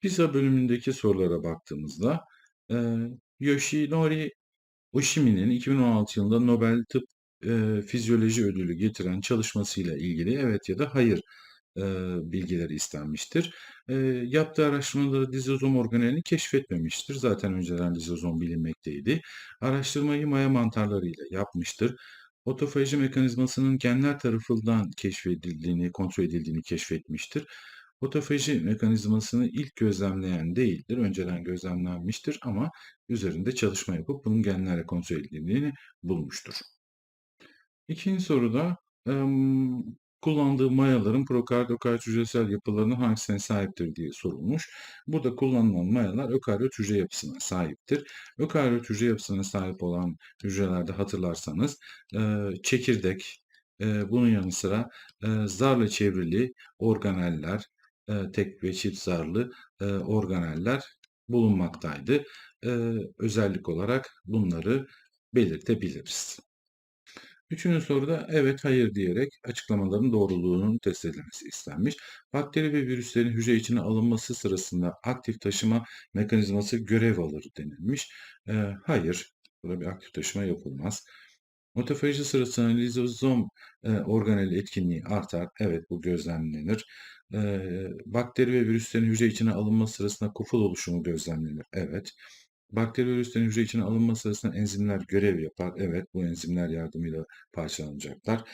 PISA bölümündeki sorulara baktığımızda eee, Yoshinori Oshimi'nin 2016 yılında Nobel Tıp eee, Fizyoloji Ödülü getiren çalışmasıyla ilgili evet ya da hayır eee, bilgileri istenmiştir. Eee, yaptığı araştırmaları dizozom organelini keşfetmemiştir. Zaten önceden dizozom bilinmekteydi. Araştırmayı maya mantarlarıyla yapmıştır. Otofaji mekanizmasının genler tarafından keşfedildiğini, kontrol edildiğini keşfetmiştir. Otofaji mekanizmasını ilk gözlemleyen değildir. Önceden gözlemlenmiştir ama üzerinde çalışma yapıp bunun genlerle kontrol edildiğini bulmuştur. İkinci soruda kullandığı mayaların prokaryot hücresel yapılarının hangisine sahiptir diye sorulmuş. Burada kullanılan mayalar ökaryot hücre yapısına sahiptir. Ökaryot hücre yapısına sahip olan hücrelerde hatırlarsanız e, çekirdek, e, bunun yanı sıra e, zarla çevrili organeller, tek ve çift zarlı organeller bulunmaktaydı. Özellik olarak bunları belirtebiliriz. Üçüncü soruda evet hayır diyerek açıklamaların doğruluğunun test edilmesi istenmiş. Bakteri ve virüslerin hücre içine alınması sırasında aktif taşıma mekanizması görev alır denilmiş. E, hayır, burada bir aktif taşıma yapılmaz. Otofaji sırasında lizozom e, organeli etkinliği artar. Evet bu gözlemlenir. E, bakteri ve virüslerin hücre içine alınması sırasında kuful oluşumu gözlemlenir. Evet. Bakteri virüslerin hücre içine alınması sırasında enzimler görev yapar. Evet, bu enzimler yardımıyla parçalanacaklar.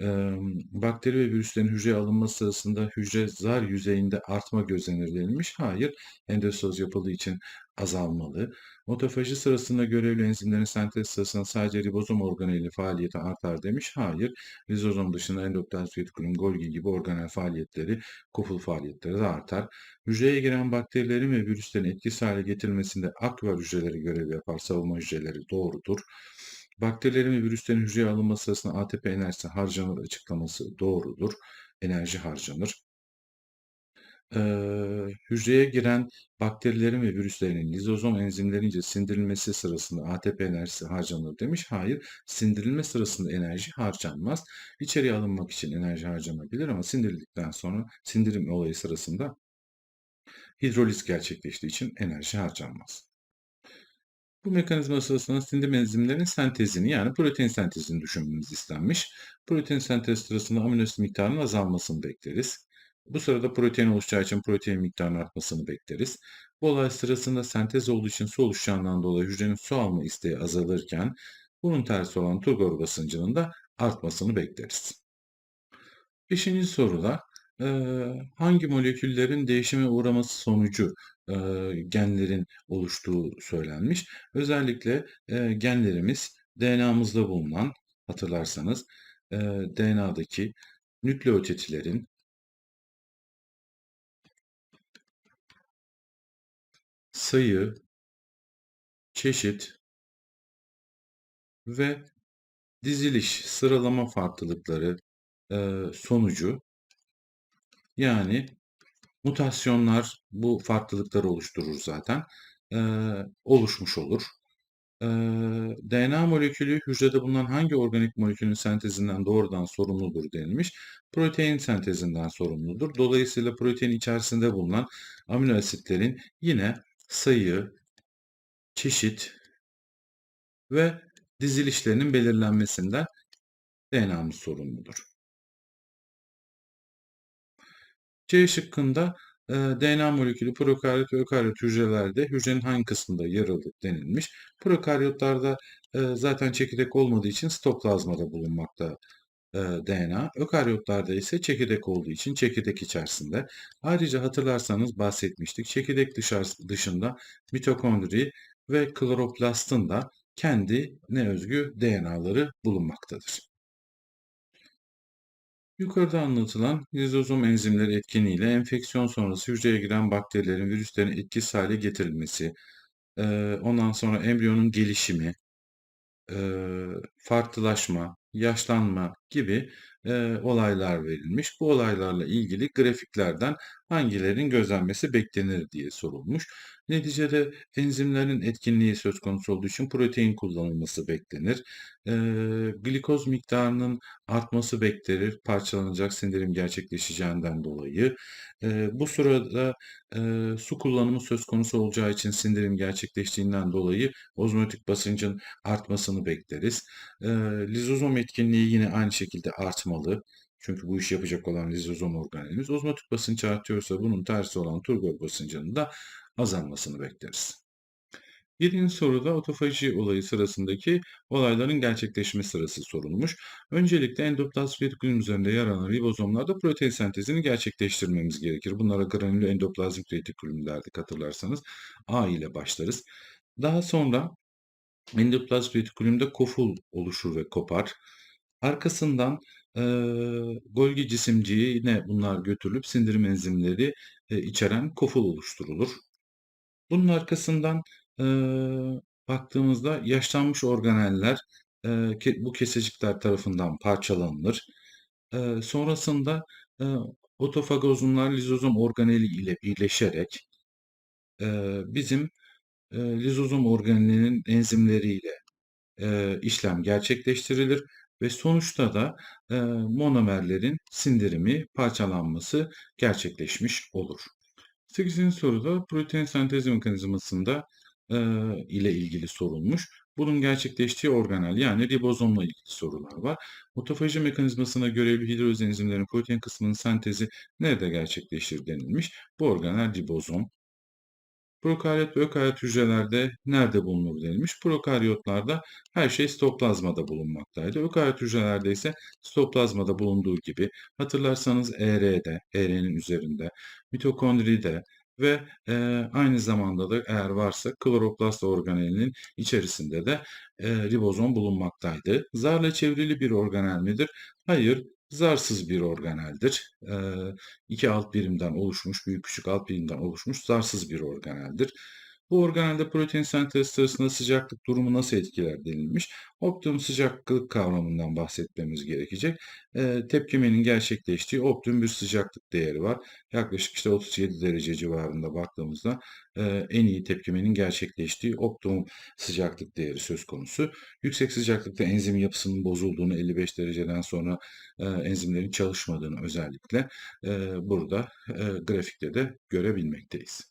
Ee, bakteri ve virüslerin hücreye alınması sırasında hücre zar yüzeyinde artma gözlenir denilmiş. Hayır, endosoz yapıldığı için azalmalı. Otofaji sırasında görevli enzimlerin sentez sırasında sadece ribozom organeli faaliyeti artar demiş. Hayır, rizozom dışında endoplazmik retikulum, Golgi gibi organel faaliyetleri, kuful faaliyetleri de artar. Hücreye giren bakterilerin ve virüslerin etkisiz hale getirilmesinde akvar hücreleri görev yapar, savunma hücreleri doğrudur. Bakterilerin ve virüslerin hücreye alınması sırasında ATP enerjisi harcanır açıklaması doğrudur. Enerji harcanır e, hücreye giren bakterilerin ve virüslerin lizozom enzimlerince sindirilmesi sırasında ATP enerjisi harcanır demiş. Hayır, sindirilme sırasında enerji harcanmaz. İçeriye alınmak için enerji harcanabilir ama sindirildikten sonra sindirim olayı sırasında hidroliz gerçekleştiği için enerji harcanmaz. Bu mekanizma sırasında sindirim enzimlerinin sentezini yani protein sentezini düşünmemiz istenmiş. Protein sentez sırasında amino miktarının azalmasını bekleriz. Bu sırada protein oluşacağı için protein miktarının artmasını bekleriz. Bu olay sırasında sentez olduğu için su oluşacağından dolayı hücrenin su alma isteği azalırken bunun tersi olan turgor basıncının da artmasını bekleriz. Beşinci soruda hangi moleküllerin değişime uğraması sonucu genlerin oluştuğu söylenmiş. Özellikle genlerimiz DNA'mızda bulunan hatırlarsanız DNA'daki nükleotitlerin sayı, çeşit ve diziliş, sıralama farklılıkları e, sonucu yani mutasyonlar bu farklılıkları oluşturur zaten e, oluşmuş olur. E, DNA molekülü hücrede bulunan hangi organik molekülün sentezinden doğrudan sorumludur denilmiş. Protein sentezinden sorumludur. Dolayısıyla protein içerisinde bulunan amino asitlerin yine sayı, çeşit ve dizilişlerinin belirlenmesinden DNA'mız sorumludur. C şıkkında e, DNA molekülü prokaryot ve ökaryot hücrelerde hücrenin hangi kısmında yer alır denilmiş. Prokaryotlarda e, zaten çekirdek olmadığı için sitoplazmada bulunmakta DNA. Ökaryotlarda ise çekirdek olduğu için çekirdek içerisinde. Ayrıca hatırlarsanız bahsetmiştik. Çekirdek dışında mitokondri ve kloroplastın da kendine özgü DNA'ları bulunmaktadır. Yukarıda anlatılan lizozom enzimleri etkinliğiyle enfeksiyon sonrası hücreye giren bakterilerin, virüslerin etkisiz hale getirilmesi, ondan sonra embriyonun gelişimi, farklılaşma, yaşlanma gibi e, olaylar verilmiş. Bu olaylarla ilgili grafiklerden hangilerinin gözlenmesi beklenir diye sorulmuş. Neticede enzimlerin etkinliği söz konusu olduğu için protein kullanılması beklenir. Eee, glikoz miktarının artması beklenir parçalanacak sindirim gerçekleşeceğinden dolayı. Eee, bu sırada, eee, su kullanımı söz konusu olacağı için sindirim gerçekleştiğinden dolayı ozmotik basıncın artmasını bekleriz. Eee, lizozom etkinliği yine aynı şekilde artmalı. Çünkü bu işi yapacak olan lizozom organelimiz. Ozmotik basınç artıyorsa bunun tersi olan turgor basıncının da azalmasını bekleriz. 7. soruda otofaji olayı sırasındaki olayların gerçekleşme sırası sorulmuş. Öncelikle endoplazm retikulum üzerinde yer alan ribozomlarda protein sentezini gerçekleştirmemiz gerekir. Bunlara granüllü endoplazmik retikulum derdik hatırlarsanız. A ile başlarız. Daha sonra endoplazm retikulumda koful oluşur ve kopar. Arkasından eee, Golgi cisimciği yine bunlar götürülüp sindirim enzimleri e, içeren koful oluşturulur. Bunun arkasından eee, baktığımızda yaşlanmış organeller eee, ke, bu kesecikler tarafından parçalanır. Eee, sonrasında eee, otofagozumlar lizozom organeli ile birleşerek eee, bizim eee, lizozom organelinin enzimleriyle eee, işlem gerçekleştirilir ve sonuçta da eee, monomerlerin sindirimi, parçalanması gerçekleşmiş olur. 8. soruda protein sentezi mekanizmasında ile ilgili sorulmuş. Bunun gerçekleştiği organel yani ribozomla ilgili sorular var. Otofaji mekanizmasına görevli hidroz enzimlerin protein kısmının sentezi nerede gerçekleşir denilmiş. Bu organel ribozom. Prokaryot ve ökaryot hücrelerde nerede bulunur denilmiş. Prokaryotlarda her şey sitoplazmada bulunmaktaydı. Ökaryot hücrelerde ise sitoplazmada bulunduğu gibi hatırlarsanız ER'de, ER'nin üzerinde, mitokondride ve e, aynı zamanda da eğer varsa kloroplast organelinin içerisinde de e, ribozom bulunmaktaydı. Zarla çevrili bir organel midir? Hayır, zarsız bir organeldir. E, iki alt birimden oluşmuş, büyük küçük alt birimden oluşmuş zarsız bir organeldir. Bu organelde protein sentezi sırasında sıcaklık durumu nasıl etkiler denilmiş. Optimum sıcaklık kavramından bahsetmemiz gerekecek. E, tepkimenin gerçekleştiği optimum bir sıcaklık değeri var. Yaklaşık işte 37 derece civarında baktığımızda e, en iyi tepkimenin gerçekleştiği optimum sıcaklık değeri söz konusu. Yüksek sıcaklıkta enzim yapısının bozulduğunu 55 dereceden sonra e, enzimlerin çalışmadığını özellikle e, burada e, grafikte de görebilmekteyiz.